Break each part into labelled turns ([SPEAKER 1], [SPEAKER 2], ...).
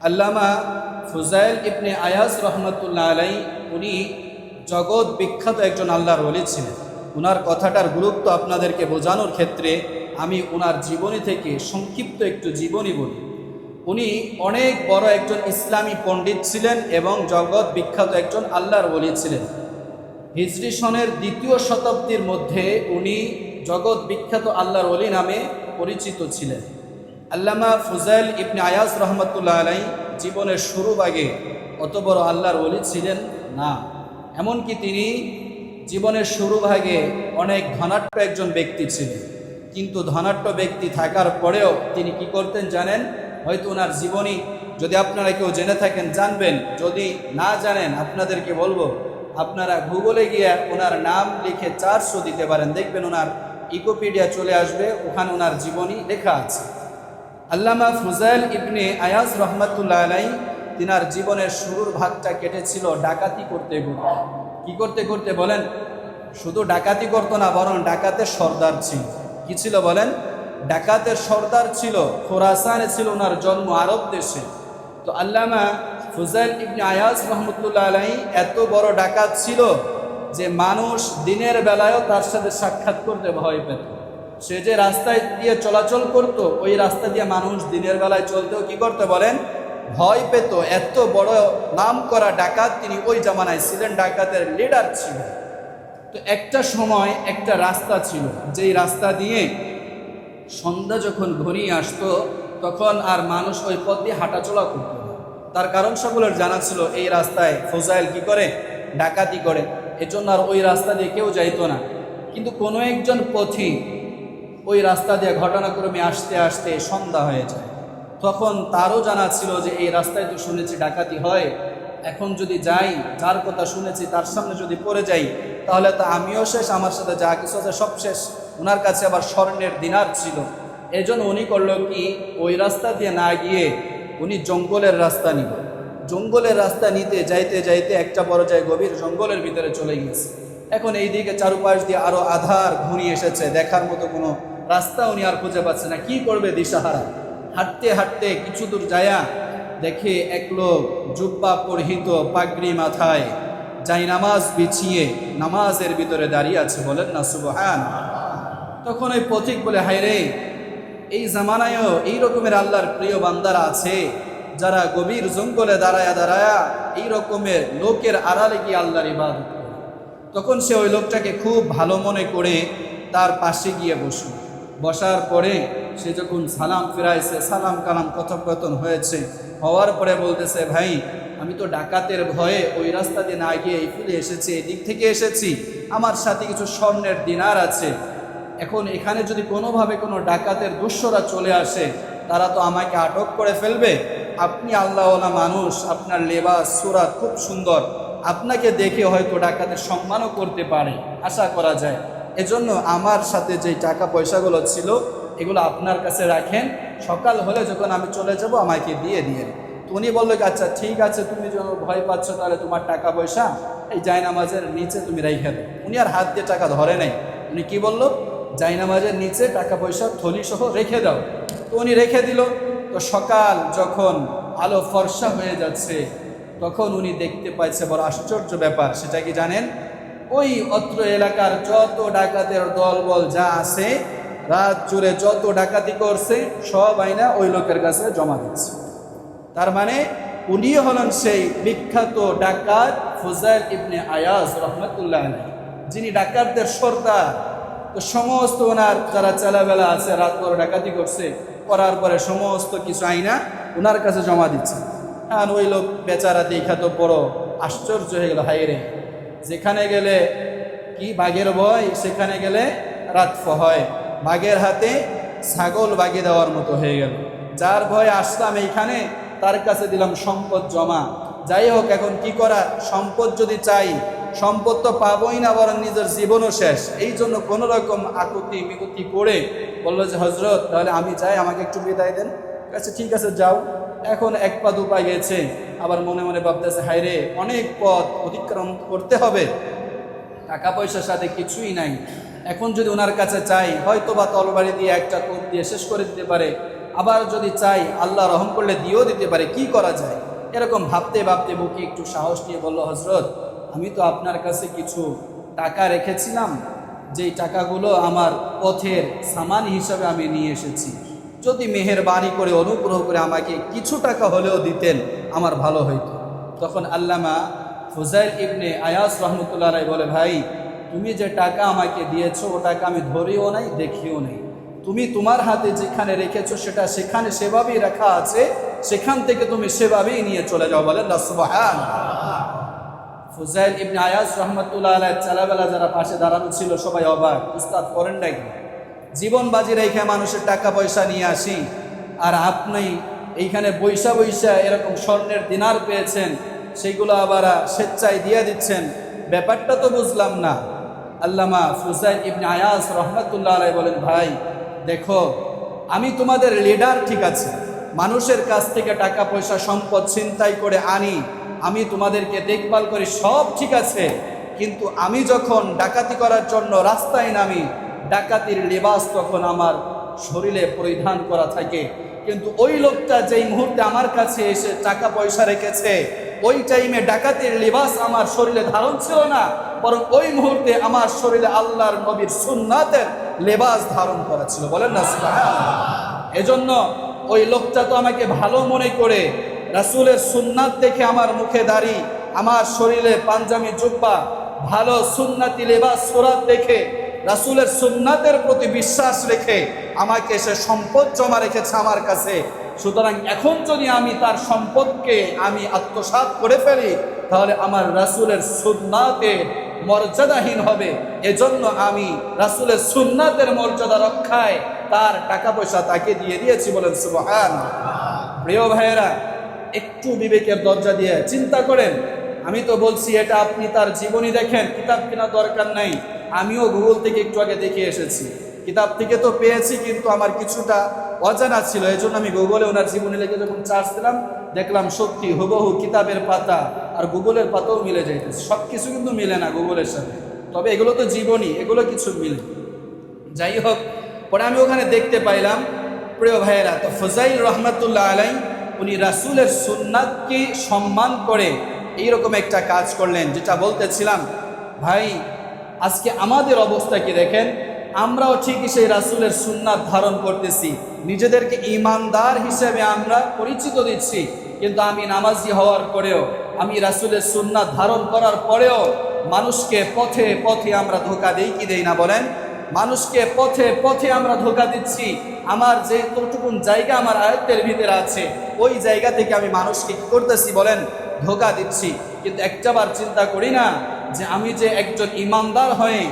[SPEAKER 1] আল্লামা ফুজাইল ইবনে আয়াজ রহমতুল্লাহ আলাই উনি জগৎ বিখ্যাত একজন আল্লাহর ওলি ছিলেন। উনার কথাটার গুরুত্ব আপনাদেরকে বোঝানোর ক্ষেত্রে আমি ওনার জীবনী থেকে সংক্ষিপ্ত একটু জীবনী বলি। উনি অনেক বড় একজন ইসলামী পণ্ডিত ছিলেন এবং জগৎ বিখ্যাত একজন আল্লাহর ওলি ছিলেন। হিজরি সনের দ্বিতীয় শতাব্দীর মধ্যে উনি জগৎ বিখ্যাত আল্লাহর অলি নামে পরিচিত ছিলেন। আল্লামা ফুজাইল ইবনে আয়াস রহমতুল্লাহ আলাই জীবনের শুরু ভাগে অত বড় আল্লাহর অলি ছিলেন না। এমনকি তিনি জীবনের শুরু ভাগে অনেক ধনাট্য একজন ব্যক্তি ছিলেন। কিন্তু ধনাট্য ব্যক্তি থাকার পরেও তিনি কি করতেন জানেন? হয়তো ওনার জীবনী যদি আপনারা কেউ জেনে থাকেন, জানবেন। যদি না জানেন, আপনাদেরকে বলব, আপনারা গুগলে গিয়ে ওনার নাম লিখে চারশো দিতে পারেন। দেখবেন ওনার ইকোপিডিয়া চলে আসবে, ওখানে ওনার জীবনী লেখা আছে। আল্লামা ফুজাইল ইবনে আয়াজ রহমতুল্লাহ আলাই তিনার জীবনের শুরুর ভাগটা কেটেছিল ডাকাতি করতে করতে। কি করতে করতে বলেন? শুধু ডাকাতি করতো না, বরং ডাকাতের সর্দার ছিল। কি ছিল বলেন? ডাকাতের সর্দার ছিল, খোরাসানে ছিল ওনার জন্ম আরব দেশে। তো আল্লামা ফুজাইল ইবনে আয়াজ রহমতুল্লাহ আলাই এত বড় ডাকাত ছিল যে মানুষ দিনের বেলায়ও তার সাথে সাক্ষাৎ করতে ভয় পেত। সে যে রাস্তায় দিয়ে চলাচল করত, ওই রাস্তা দিয়ে মানুষ দিনের বেলায় চলতেও কি করতে বলেন? ভয় পেত। এত বড় নাম করা ডাকাত তিনি ওই জামানায় ছিলেন, ডাকাতের লিডার ছিল। তো একটা সময় একটা রাস্তা ছিল, যেই রাস্তা দিয়ে সন্ধ্যা যখন ঘনিয়ে আসতো, তখন আর মানুষ ওই পথ দিয়ে হাঁটাচলা করতো তার কারণ সকলের জানা ছিল, এই রাস্তায় ফোজাইল কি করে? ডাকাতি করে। এজন্য আর ওই রাস্তা দিয়ে কেউ যাইতো না। কিন্তু কোনো একজন পথি ওই রাস্তা দিয়ে ঘটনাক্রমে আসতে আসতে সন্ধ্যা হয়ে যায়। তখন তারও জানা ছিল যে এই রাস্তায় তো শুনেছি ডাকাতি হয়। এখন যদি যাই, যার কথা শুনেছি, তার সামনে যদি পড়ে যাই, তাহলে তো আমিও শেষ, আমার সাথে যা কিছু আছে সব শেষ। ওনার কাছে আবার স্বর্ণের দিনার ছিল। এই জন্য উনি করল কি, ওই রাস্তা দিয়ে না গিয়ে উনি জঙ্গলের রাস্তা নিল। জঙ্গলের রাস্তা নিতে যাইতে যাইতে একটা পর্যায়ে গভীর জঙ্গলের ভিতরে চলে গিয়েছে। এখন এই দিকে চারুপাশ দিয়ে আরও আধার ঘুরিয়ে এসেছে। দেখার মতো কোনো রাস্তা উনি আর খুঁজে পাচ্ছে না। কি করবে দিশাহারা? হাঁটতে হাঁটতে কিছু দূর যায়া দেখে এক লোক জুব্বা পরিহিত পাগড়ি মাথায় যাই নামাজ বিছিয়ে নামাজের ভিতরে দাঁড়িয়ে আছে বলেন না সুবহান তখন ওই পথিক বলে হায় রে এই জামানায়ও এই রকমের আল্লাহর প্রিয় বান্দারা আছে যারা গভীর জঙ্গলে দাঁড়ায়া দাঁড়ায়া এই রকমের লোকের আড়ালে গিয়ে আল্লাহর ইবাদত তখন সে ওই লোকটাকে খুব ভালো মনে করে তার পাশে গিয়ে বসল। বসার পরে সে যখন সালাম ফিরাইছে, সালাম কালাম কথোপকথন হয়েছে, হওয়ার পরে বলতেছে, ভাই, আমি তো ডাকাতের ভয়ে ওই রাস্তা দিয়ে না গিয়ে এই ফিরে এসেছি, এই দিক থেকে এসেছি। আমার সাথে কিছু স্বর্ণের দিনার আছে। এখন এখানে যদি কোনোভাবে কোনো ডাকাতের দুঃস্বরা চলে আসে, তারা তো আমাকে আটক করে ফেলবে। আপনি আল্লাহওয়ালা মানুষ, আপনার লেবাস সুরাত খুব সুন্দর। আপনাকে দেখে হয়তো ডাকাতের সম্মানও করতে পারে, আশা করা যায়। এজন্য আমার সাথে যে টাকা পয়সাগুলো ছিল, এগুলো আপনার কাছে রাখেন। সকাল হলে যখন আমি চলে যাব, আমাকে দিয়ে দিয়ে উনি বলল আচ্ছা ঠিক আছে, তুমি যখন ভয় পাচ্ছ, তাহলে তোমার টাকা পয়সা এই জায়নামাজের নিচে তুমি রেখে দাও। উনি আর হাত দিয়ে টাকা ধরে নাই। উনি কি বলল, জায়নামাজের নিচে টাকা পয়সা, থলি সহ রেখে দাও। তো উনি রেখে দিল। তো সকাল যখন আলো ফর্সা হয়ে যাচ্ছে তখন উনি দেখতে পাইছে বড় আশ্চর্য ব্যাপার, সেটা কি জানেন? ওই অত্র এলাকার যত ডাকাতের দলবল যা আছে, রাত জুড়ে যত ডাকাতি করছে, সব আইনা ওই লোকের কাছে জমা দিচ্ছে। তার মানে উনি হলেন সেই বিখ্যাত ডাকাত ফুজাইল ইবনে আয়াজ রহমতুল্লাহ যিনি ডাকাতদের সর্দার, তো সমস্ত ওনার যারা চেলাবেলা আছে, রাত পরে ডাকাতি করছে, করার পরে সমস্ত কিছু আইনা ওনার কাছে জমা দিচ্ছে। আর ওই লোক বেচারা দেখা তো বড় আশ্চর্য হয়ে গেল হাইরে যেখানে গেলে কি বাঘের ভয়, সেখানে গেলে রাত হয় বাঘের হাতে ছাগল বাগিয়ে দেওয়ার মতো হয়ে গেল। যার ভয়ে আসলাম এইখানে, তার কাছে দিলাম সম্পদ জমা। যাই হোক, এখন কি করা সম্পদ যদি চাই, সম্পদ তো পাবোই না, বরং নিজের জীবনও শেষ। এই জন্য কোনো রকম আকুতি মিকুতি করে বলল যে হজরত তাহলে আমি চাই আমাকে একটু বিদায় দেন। আচ্ছা ঠিক আছে, যাও। এখন এক পা দু পা গেছে। আবার মনে মনে ভাবতেছে হাইরে অনেক পথ অতিক্রম করতে হবে। টাকা পয়সার সাথে কিছুই নাই। এখন যদি ওনার কাছে চাই হয়তো বা তলবাড়ি দিয়ে একটা কোপ দিয়ে শেষ করে দিতে পারে। আবার যদি চাই, আল্লাহ রহম করলে দিয়েও দিতে পারে। কি করা যায়? এরকম ভাবতে ভাবতে বুকে একটু সাহস নিয়ে বলল হজরত আমি তো আপনার কাছে কিছু টাকা রেখেছিলাম। যেই টাকাগুলো আমার পথের সামান হিসাবে আমি নিয়ে এসেছি। যদি মেহেরবানি করে, অনুগ্রহ করে আমাকে কিছু টাকা হলেও দিতেন, আমার ভালো হইতো। তখন আল্লামা ফুজাইল ইবনে আয়াস রহমতুল্লাহ বলে, ভাই, তুমি যে টাকা আমাকে দিয়েছ, ও টাকা আমি ধরিও নাই, দেখিও নাই। তুমি তোমার হাতে যেখানে রেখেছো, সেটা সেখানে সেভাবেই রাখা আছে। সেখান থেকে তুমি সেভাবেই নিয়ে চলে যাও। সুবহান ফুজাইল ইবনে আয়াস রহমতুল্লাহ চালাবেলা যারা পাশে দাঁড়ানো ছিল, সবাই অবাক, উস্তাদ, করেন নাকি জীবন বাজি রেখে মানুষের টাকা পয়সা নিয়ে আসি। আর আপনি এইখানে বৈশা বৈশা এরকম স্বর্ণের দিনার পেয়েছেন সেইগুলো আবার স্বেচ্ছায় দিয়ে দিচ্ছেন। ব্যাপারটা তো বুঝলাম না। আল্লামা ফুজাইল ইবনে আয়াস রহমতুল্লাহ আলাই বলেন, ভাই, দেখো, আমি তোমাদের লিডার ঠিক আছে। মানুষের কাছ থেকে টাকা পয়সা, সম্পদ ছিনতাই করে আনি। আমি তোমাদেরকে দেখভাল করি, সব ঠিক আছে। কিন্তু আমি যখন ডাকাতি করার জন্য রাস্তায় নামি ডাকাতির লেবাস তখন আমার শরীরে পরিধান করা থাকে কিন্তু ওই লোকটা যেই মুহূর্তে আমার কাছে এসে টাকা পয়সা রেখেছে, ওই টাইমে ডাকাতির লেবাস আমার শরীরে ধারণ ছিল না, বরং ওই মুহূর্তে আমার শরীরে আল্লাহর নবীর সুন্নাতের লেবাস ধারণ করা ছিল বলেন না। এজন্য ওই লোকটা তো আমাকে ভালো মনে করে রাসুলের সুন্নাত দেখে আমার মুখে দাড়ি, আমার শরীরে পাঞ্জামি জুব্বা, ভালো সুন্নাতি লেবাস, সুরাত দেখে রাসূলের সুন্নাতের প্রতি বিশ্বাস রেখে আমাকে সে সম্পদ জমা রেখেছে আমার কাছে। সুতরাং এখন যদি আমি তার সম্পদকে আমি আত্মসাৎ করে ফেলি, তাহলে আমার রাসুলের সুন্নাতের মর্যাদাহীন হবে। এজন্য আমি রাসূলের সুন্নাতের মর্যাদা রক্ষায় তার টাকা পয়সা তাকে দিয়ে দিয়েছি বলেন সুবহান। প্রিয় ভাইয়েরা, একটু বিবেকের দরজা দিয়ে চিন্তা করেন। আমি তো বলছি, এটা আপনি তার জীবনী দেখেন, কিতাব কেনার দরকার নাই। আমিও গুগল থেকে একটু আগে দেখে এসেছি। কিতাব থেকে তো পেয়েছি, কিন্তু আমার কিছুটা অজানা ছিল। এই জন্য আমি গুগলে ওনার জীবনী লিখে যখন চার্জ দিলাম, দেখলাম সত্যি হুবহু কিতাবের পাতা আর গুগলের পাতাও মিলে যাইতেছে। সব কিছু কিন্তু মিলে না গুগলের সাথে। তবে এগুলো তো জীবনী, এগুলো কিছু মিলে। যাই হোক, পরে আমি ওখানে দেখতে পাইলাম, প্রিয় ভাইয়েরা, তো ফজাইল রহমতুল্লাহ আলাই উনি রাসূলের সুন্নাতকে সম্মান করে এইরকম একটা কাজ করলেন, যেটা বলতেছিলাম, ভাই আজকে আমাদের অবস্থা কি দেখেন? আমরাও ঠিকই সেই রাসূলের সুন্নাত ধারণ করতেছি। নিজেদেরকে ইমানদার হিসেবে আমরা পরিচিত দিচ্ছি। কিন্তু আমি নামাজি হওয়ার পরেও, আমি রাসূলের সুন্নাত ধারণ করার পরেও মানুষকে পথে পথে আমরা ধোকা দেই, কি দেই না বলেন? মানুষকে পথে পথে আমরা ধোকা দিচ্ছি। আমার যে কতটুকুন জায়গা আমার আয়ত্তের ভিতরে আছে, ওই জায়গা থেকে আমি মানুষকে কি করতেছি বলেন? ধোকা দিচ্ছি। কিন্তু একটাবার চিন্তা করি না যে আমি যে একজন ইমানদার হয়ে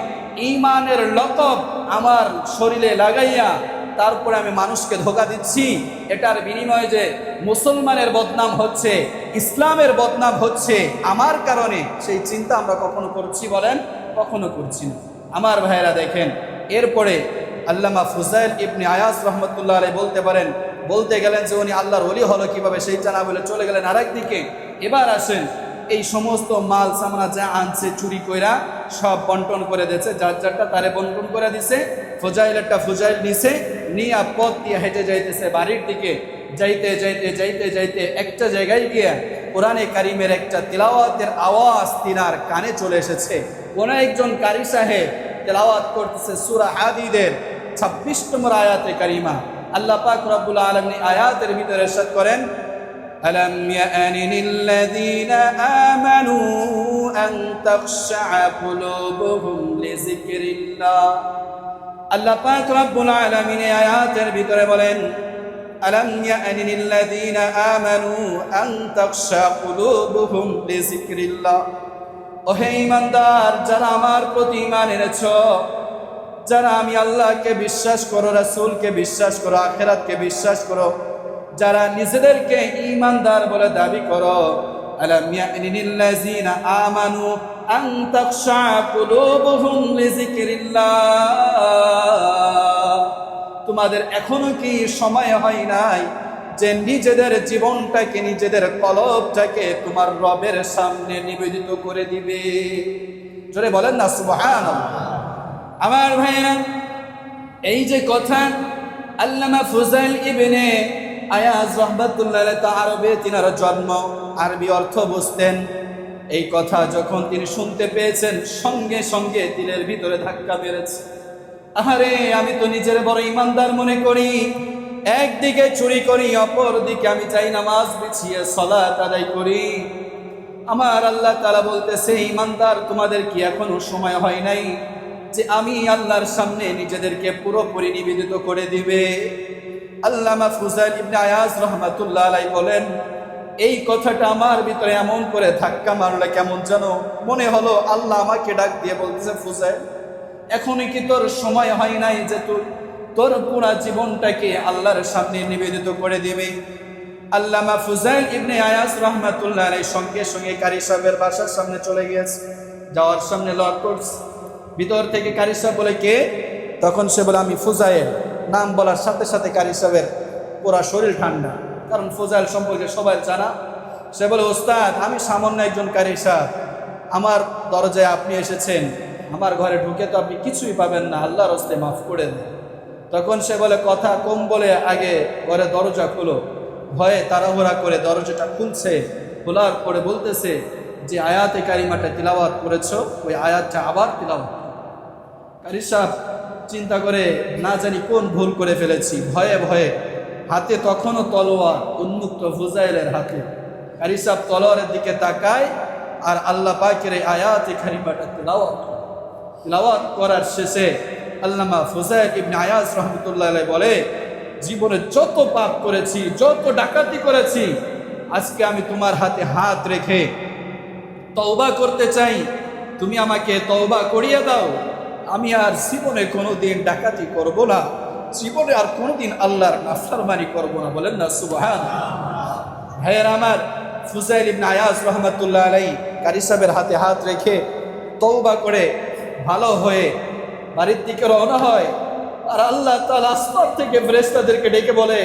[SPEAKER 1] ইমানের লকব আমার শরীরে লাগাইয়া তারপরে আমি মানুষকে ধোকা দিচ্ছি, এটার বিনিময়ে যে মুসলমানের বদনাম হচ্ছে, ইসলামের বদনাম হচ্ছে, আমার কারণে সেই চিন্তা আমরা কখনো করছি বলেন? কখনো করছি না। আমার ভাইয়েরা দেখেন, এরপরে আল্লামা ফুজাইল ইবনে আয়াস রহমতুল্লাহ আলাই বলতে পারেন, বলতে গেলেন যে উনি আল্লাহর অলি হলো কীভাবে সেই জানা বলে চলে গেলেন আরেক দিকে এবার আসেন এই সমস্ত মাল সামনা যা আনছে, চুরি কইরা সব বন্টন করে দিয়েছে। যার যারটা তারে বন্টন করে দিছে, ফুজাইলেরটা ফুজাইল নিছে, নিয়ে পথ দিয়ে হেঁটে যাইতেছে বাড়ির দিকে। যাইতে যাইতে যাইতে যাইতে একটা জায়গায় গিয়ে কোরআনে কারিমের একটা তিলাওয়াতের আওয়াজ তিনার কানে চলে এসেছে। কোন একজন কারি সাহেব তেলাওয়াত করতেছে সুরা হাদিদের ছাব্বিশ নম্বর আয়াতে কারিমা। আল্লাহ পাক রব্বুল আলমী আয়াতের ভিতরে এরশাদ করেন ألم يأن للذين آمنوا أن تخشع قلوبهم لذكر الله আল্লাহ পাক রব্বুল আলামিন এই আয়াতের ভিতরে বলেন আলাম ইয়ানি লিল্লাযীনা আমানু আন তাখশা কুলুবুহুম লিযিকরিল্লাহ ও হে ঈমানদার যারা আমার প্রতি ঈমান এনেছ যারা আমি আল্লাহকে বিশ্বাস করো রাসূলকে বিশ্বাস করো আখিরাতকে বিশ্বাস করো যারা নিজেদেরকে ইমানদার বলে দাবি করো তোমাদের এখনও কি সময় হয় নাই যে নিজেদের জীবনটাকে, নিজেদের কলবটাকে তোমার রবের সামনে নিবেদিত করে দিবে? জোরে বলেন না সুবহান আমার ভাইয়েরা, এই যে কথা আল্লামা ফুজাইল ইবনে আয়াজ রহমাতুল্লাহ আরবে তিনার জন্ম। আরবি অর্থ বুঝতেন। এই কথা যখন তিনি শুনতে পেয়েছেন, সঙ্গে সঙ্গে দিলের ভিতরে ধাক্কা মেরেছে। আহারে, আমি তো নিজের বড় ইমানদার মনে করি। একদিকে চুরি করি অপর দিকে আমি চাই নামাজ বিছিয়ে সলাত আদায় করি। আমার আল্লাহ তালা বলতেছে, ইমানদার, তোমাদের কি এখনও সময় হয় নাই যে আমি আল্লাহর সামনে নিজেদেরকে পুরোপুরি নিবেদিত করে দিবে? আল্লামা ফুজাইল ইবনে আয়াজ রহমাতুল্লাহ আলাই বলেন, এই কথাটা আমার ভিতরে এমন করে ধাক্কা মারলে কেমন যেন মনে হলো আল্লাহ আমাকে ডাক দিয়ে বলতেছে, ফুজাইল, এখনই কি তোর সময় হয় নাই যে তুই তোর পুরা জীবনটাকে আল্লাহর সামনে নিবেদিত করে দিবে? আল্লামা ফুজাইল ইবনে আয়াস রহমাতুল্লাহ আলাই সঙ্গে সঙ্গে কারি সাহেবের বাসার সামনে চলে গিয়েছে। যাওয়ার সামনে লক করছে। ভিতর থেকে কারি বলে, কে? তখন সে বলে, আমি ফুজাইল। নাম বলার সাথে সাথে কারি সাহেবের পুরা শরীর ঠান্ডা। কারণ ফুজাইল সম্পর্কে সবাই জানা। সে বলে, ওস্তাদ, আমি সামান্য একজন কারি সাহেব আমার দরজায় আপনি এসেছেন। আমার ঘরে ঢুকে তো আপনি কিছুই পাবেন না। আল্লাহর হস্তে মাফ করে দেন। তখন সে বলে, কথা কম বলে আগে ঘরে দরজা খুলো। ভয়ে তাড়াহুড়া করে দরজাটা খুলছে। খোলার পরে বলতেছে যে, আয়াতে কারিমাটা তিলাওয়াত করেছ। ওই আয়াতটা আবার তিলাওয়াত কারি। সাহেব চিন্তা করে, না জানি কোন ভুল করে ফেলেছি। ভয়ে ভয়ে, হাতে তখনও তলোয়ার, উন্মুক্ত ফুজাইলের হাতে। কারি সাহেব তলোয়ারের দিকে তাকায়, আর আল্লাহ পাকের এই আয়াতে কারিমাটা তিলাওয়াত। তিলাওয়াত করার শেষে আল্লামা ফুজাইল ইবনে আয়াজ রহমতুল্লাহ বলে, জীবনে যত পাপ করেছি, যত ডাকাতি করেছি, আজকে আমি তোমার হাতে হাত রেখে তওবা করতে চাই। তুমি আমাকে তওবা করিয়ে দাও। আমি আর জীবনে কোনো দিন ডাকাতি করব না। জীবনে আর কোনোদিন আল্লাহর নাফরমানি করব না বলেন না সুবহান ভাইয়ের আমার ফুজাইল ইবনে আয়াজ রহমতুল্লাহ আলাই কারি সাহেবের হাতে হাত রেখে তৌবা করে ভালো হয়ে বাড়ির দিকে রওনা হয়। আর আল্লাহ তাআলা আসমান থেকে ফেরেশতাদেরকে ডেকে বলে,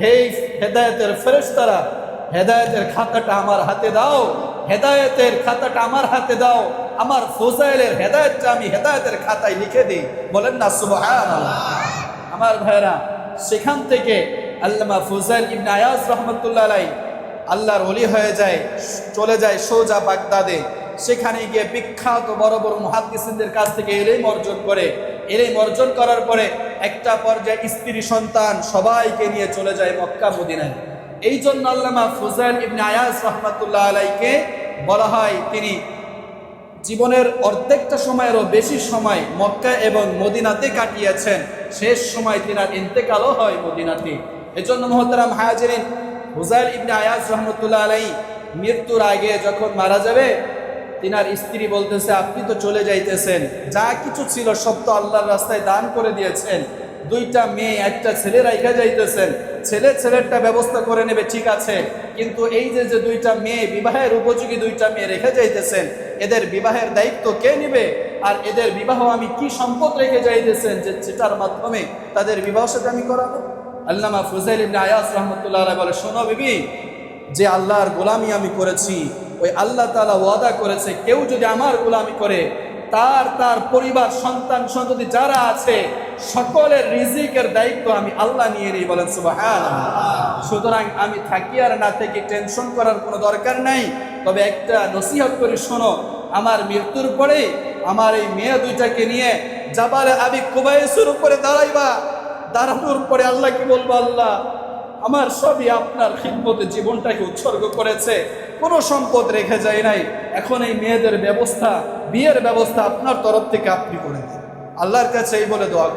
[SPEAKER 1] হে হেদায়েতের ফেরেস্তারা হেদায়েতের খাতাটা আমার হাতে দাও, হেদায়েতের খাতাটা আমার হাতে দাও। আমার ফোজাইলের হেদায়েতটা আমি হেদায়েতের খাতায় লিখে দিই। বলেন না, সুবহানাল্লাহ। আমার ভাইরা সেখান থেকে আল্লামা ফুজাইল ইবনে আয়াজ রহমতুল্লাহ আলাই আল্লাহর অলি হয়ে যায়, চলে যায় সোজা বাগদাদে। সেখানে গিয়ে বিখ্যাত বড় বড় মহাদিসদের কাছ থেকে এলেম অর্জন করে। এলেম অর্জন করার পরে একটা পর্যায়ে স্ত্রী সন্তান সবাইকে নিয়ে চলে যায় মক্কা মদিনায়। এই জন্য আল্লামা ফুজাইল ইবনে আয়াজ রহমতুল্লাহ আলাইকে বলা হয়, তিনি জীবনের অর্ধেকটা সময়েরও বেশি সময় মক্কা এবং মদিনাতে কাটিয়েছেন। শেষ সময় তিনার ইন্তেকালও হয় মদিনাতে। এজন্য মহতারাম হায়াজরিন হুজাইল ইবনে আয়াজ রহমতুল্লাহ আলাই মৃত্যুর আগে যখন মারা যাবে, তিনার স্ত্রী বলতেছে, আপনি তো চলে যাইতেছেন। যা কিছু ছিল সব তো আল্লাহর রাস্তায় দান করে দিয়েছেন। দুইটা মেয়ে, একটা ছেলে রাইখা যাইতেছেন। ছেলে, ছেলেরটা ব্যবস্থা করে নেবে, ঠিক আছে। কিন্তু এই যে যে দুইটা মেয়ে, বিবাহের উপযোগী দুইটা মেয়ে রেখে যাইতেছেন, এদের বিবাহের দায়িত্ব কে নেবে? আর এদের বিবাহ আমি কি সম্পদ রেখে যাইতেছেন যে যেটার মাধ্যমে তাদের বিবাহ সাথে আমি করাবো? আল্লামা ফুজাইল ইবনে আয়াস রহমতুল্লাহ বলে, শোনো বিবি, যে আল্লাহর গোলামি আমি করেছি, ওই আল্লাহ তালা ওয়াদা করেছে, কেউ যদি আমার গোলামি করে, তার তার পরিবার, সন্তান, সন্ততি যারা আছে সকলের রিজিকের দায়িত্ব আমি আল্লাহ নিয়ে নিই, বলেন সুবহানাল্লাহ। সুতরাং আমি থাকি আর না থেকে টেনশন করার কোনো দরকার নাই। তবে একটা নসিহত করে শোনো, আমার মৃত্যুর পরে আমার এই মেয়ে দুইটাকে নিয়ে জাবালে আমি কুবাইসের উপরে দাঁড়াইবা। দাঁড়ানোর পরে আল্লাহ কি বলব আল্লাহ? আমার সবই আপনার খিদমতে জীবনটাকে উৎসর্গ করেছে। কোনো সম্পদ রেখে যায় নাই। এখন এই মেয়েদের ব্যবস্থা, বিয়ের ব্যবস্থা আপনার তরফ থেকে আপনি করে দিন। আল্লাহর কাছে এই বলে দোয়া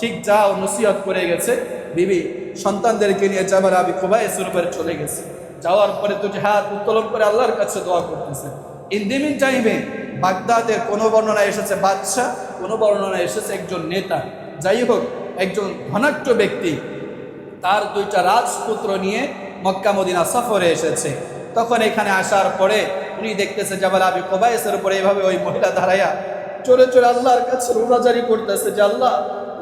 [SPEAKER 1] ঠিক ও নসিহত করে গেছে, বিবি, সন্তানদেরকে নিয়ে যাবার আবি খুবাইসের উপরে চলে গেছে। যাওয়ার পরে দুটি হাত উত্তোলন করে আল্লাহর কাছে দোয়া করতেছে। ইন্দিমিন টাইমে বাগদাদের কোনো বর্ণনা এসেছে বাদশাহ, কোনো বর্ণনা এসেছে একজন নেতা। যাই হোক, একজন ধনাঢ্য ব্যক্তি, তার দুইটা রাজপুত্র নিয়ে মক্কা মদিনা সফরে এসেছে। তখন এখানে আসার পরে উনি দেখতেছে জাবাল আবি কোবাইসের উপরে এইভাবে ওই মহিলা দাঁড়াইয়া চলে চলে আল্লাহর কাছে রোনাজারি করতেছে যে আল্লাহ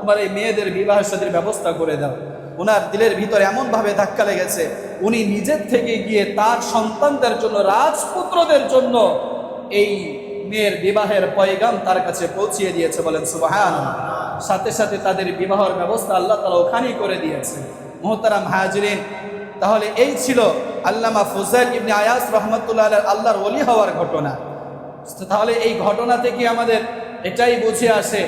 [SPEAKER 1] আমার এই মেয়েদের বিবাহ সাদীর ব্যবস্থা করে দাও। ওনার দিলের ভিতরে এমনভাবে ধাক্কা লেগেছে, উনি নিজের থেকে গিয়ে তার সন্তানদের জন্য, রাজপুত্রদের জন্য এই মেয়ের বিবাহের পয়গাম তার কাছে পৌঁছিয়ে দিয়েছে বলেন সুবাহান সাথে সাথে তাদের বিবাহের ব্যবস্থা আল্লাহ তালা ওখানেই করে দিয়েছে। মোহতারাম হাজরিন, তাহলে এই ছিল আল্লামা ফুজাইল ইবনে আয়াস রহমতুল্লাহ আল্লাহর ওলি হওয়ার ঘটনা। তাহলে এই ঘটনা থেকে আমাদের এটাই বুঝে আসে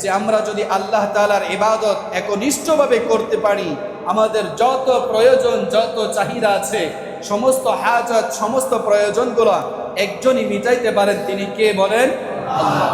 [SPEAKER 1] যে আমরা যদি আল্লাহ তালার ইবাদত একনিষ্ঠভাবে করতে পারি, আমাদের যত প্রয়োজন, যত চাহিদা আছে, সমস্ত হাজত সমস্ত প্রয়োজনগুলো একজনই মিটাইতে পারেন, তিনি কে বলেন? আল্লাহ।